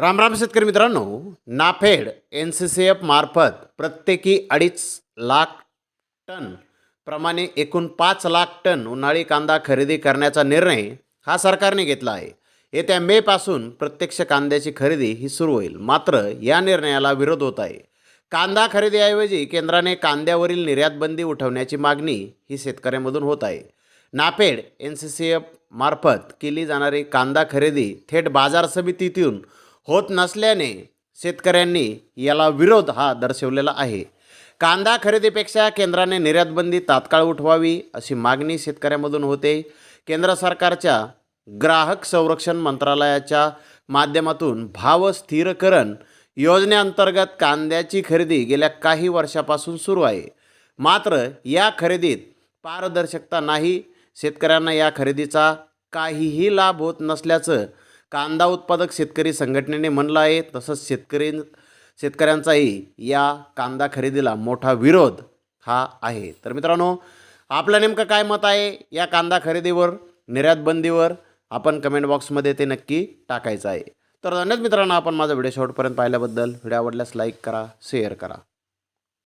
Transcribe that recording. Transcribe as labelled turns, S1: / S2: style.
S1: राम राम शेतकरी मित्रांनो NAFED N C C F मार्फत प्रत्येकी अडीच लाख टन प्रमाणे एकूण पाच लाख टन उन्हाळी कांदा खरेदी करण्याचा निर्णय हा सरकारने घेतला आहे. येत्या मेपासून प्रत्यक्ष कांद्याची खरेदी ही सुरू होईल. मात्र या निर्णयाला विरोध होत आहे. कांदा खरेदीऐवजी केंद्राने कांद्यावरील निर्यातबंदी उठवण्याची मागणी ही शेतकऱ्यांमधून होत आहे. NAFED N C C F मार्फत केली जाणारी कांदा खरेदी थेट बाजार समितीतून होत नसल्याने शेतकऱ्यांनी याला विरोध हा दर्शवलेला आहे. कांदा खरेदीपेक्षा केंद्राने निर्यातबंदी तात्काळ उठवावी अशी मागणी शेतकऱ्यांमधून होते. केंद्र सरकारच्या ग्राहक संरक्षण मंत्रालयाच्या माध्यमातून भाव स्थिरकरण योजनेअंतर्गत कांद्याची खरेदी गेल्या काही वर्षापासून सुरू आहे. मात्र या खरेदीत पारदर्शकता नाही. शेतकऱ्यांना या खरेदीचा काहीही लाभ होत नसल्याचं कांदा उत्पादक शेतकरी संघटनेने म्हणलं आहे तसंच शेतकरी शेतकऱ्यांचाही या कांदा खरेदीला मोठा विरोध हा आहे. तर मित्रांनो आपलं नेमकं काय मत आहे या कांदा खरेदीवर निर्यातबंदीवर आपण कमेंट बॉक्समध्ये ते नक्की टाकायचं आहे. तर धन्यवाद मित्रांनो आपण माझा व्हिडिओ शेवटपर्यंत पाहिल्याबद्दल. व्हिडिओ आवडल्यास लाईक करा शेअर करा.